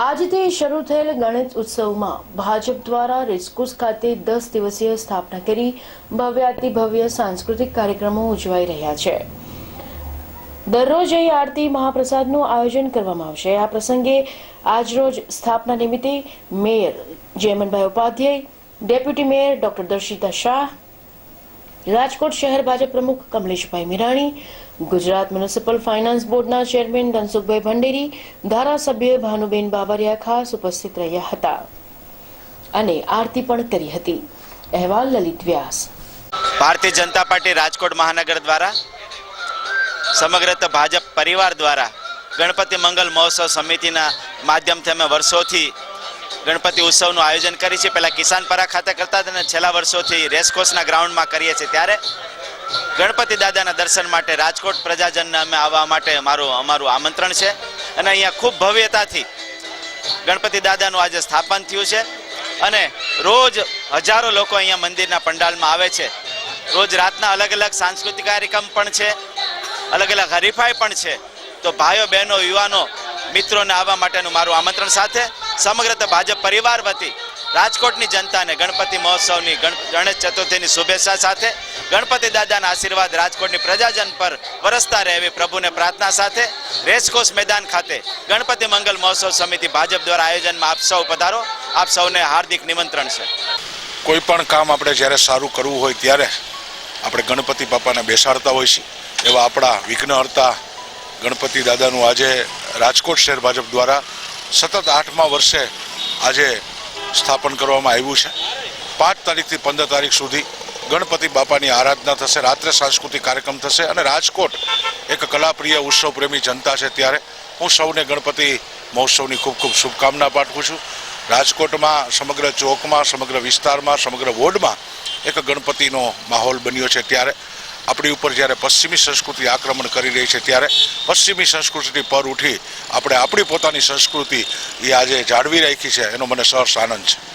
આજથી શરૂ થયેલ ગણેશ ઉત્સવમાં ભાજપ દ્વારા રેસકોર્સ ખાતે દસ દિવસીય સ્થાપના કરી ભવ્યાતિ ભવ્ય સાંસ્કૃતિક કાર્યક્રમો ઉજવાઈ રહ્યા છે. દરરોજ અહીં આરતી મહાપ્રસાદનું આયોજન કરવામાં આવશે. આ પ્રસંગે આજરોજ સ્થાપના નિમિત્તે mayor Jaymanbhai Upadhyay, deputy mayor doctor Darshita Shah Rajkot શહેર ભાજપ પ્રમુખ કમલેશભાઈ મીરાણી, ગુજરાત મ્યુનિસિપલ ફાઇનાન્સ બોર્ડના ચેરમેન ધનસુખભાઈ ભંડેરી, ધારાસભ્ય ભાનુબેન બાબરિયા ખાસ ઉપસ્થિત રહ્યા હતા અને આરતી પણ કરી હતી. અહેવાલ લલિત વ્યાસ. ભારતીય જનતા પાર્ટી રાજકોટ મહાનગર દ્વારા, સમગ્ર ભાજપ પરિવાર દ્વારા ગણપતિ મંગલ મહોત્સવ સમિતિના માધ્યમથી અમે વર્ષોથી ગણપતિ ઉત્સવનું આયોજન કરી છે. પહેલાં કિસાનપરા ખાતે કરતા હતા અને છેલ્લા વર્ષોથી રેસકોર્સના ગ્રાઉન્ડમાં કરીએ છીએ. ત્યારે ગણપતિ દાદાના દર્શન માટે રાજકોટ પ્રજાજનને અમે આવવા માટે અમારું અમારું આમંત્રણ છે. અને અહીંયા ખૂબ ભવ્યતાથી ગણપતિ દાદાનું આજે સ્થાપન થયું છે. અને રોજ હજારો લોકો અહીંયા મંદિરના પંડાલમાં આવે છે. રોજ રાતના અલગ અલગ સાંસ્કૃતિક કાર્યક્રમ પણ છે. અલગ અલગ હરીફાઈ પણ છે. તો ભાઈઓ, બહેનો, યુવાનો મિત્રોને આવવા માટેનું મારું આમંત્રણ સાથે સમગ્ર ભાજપ પરિવાર વતી રાજકોટની જનતાને ગણપતિ મહોત્સવની ગણેશ ચતુર્થીની શુભેચ્છા સાથે, ગણપતિ દાદાના આશીર્વાદ રાજકોટની પ્રજાજન પર વરસતા રહે એવી પ્રભુને પ્રાર્થના સાથે રેસકોર્સ મેદાન ખાતે ગણપતિ મંગલ મહોત્સવ સમિતિ ભાજપ દ્વારા આયોજનમાં આપ સૌ પધારો. આપ સૌને હાર્દિક નિમંત્રણ છે. કોઈ પણ કામ આપણે જ્યારે સારું કરવું હોય ત્યારે આપણે ગણપતિ બાપાને બેસાડતા હોય છીએ. એવા આપણા વિઘ્નહર્તા ગણપતિ દાદાનું આજે રાજકોટ શહેર ભાજપ દ્વારા સતત આઠમા વર્ષે આજે સ્થાપન કરવામાં આવ્યું છે. પાંચ તારીખથી પંદર તારીખ સુધી ગણપતિ બાપાની આરાધના થશે, રાત્રે સાંસ્કૃતિક કાર્યક્રમ થશે અને રાજકોટ એક કલાપ્રિય ઉત્સવ પ્રેમી જનતા છે ત્યારે હું સૌને ગણપતિ મહોત્સવની ખૂબ ખૂબ શુભકામના પાઠવું છું. રાજકોટમાં, સમગ્ર ચોકમાં, સમગ્ર વિસ્તારમાં, સમગ્ર વોર્ડમાં એક ગણપતિનો માહોલ બન્યો છે ત્યારે આપણી ઉપર જ્યારે પશ્ચિમી સંસ્કૃતિ આક્રમણ કરી રહી છે ત્યારે પશ્ચિમી સંસ્કૃતિ પર ઉઠી આપણે આપણી પોતાની સંસ્કૃતિ એ આજે જાળવી રાખી છે. એનો મને સરસ આનંદ છે.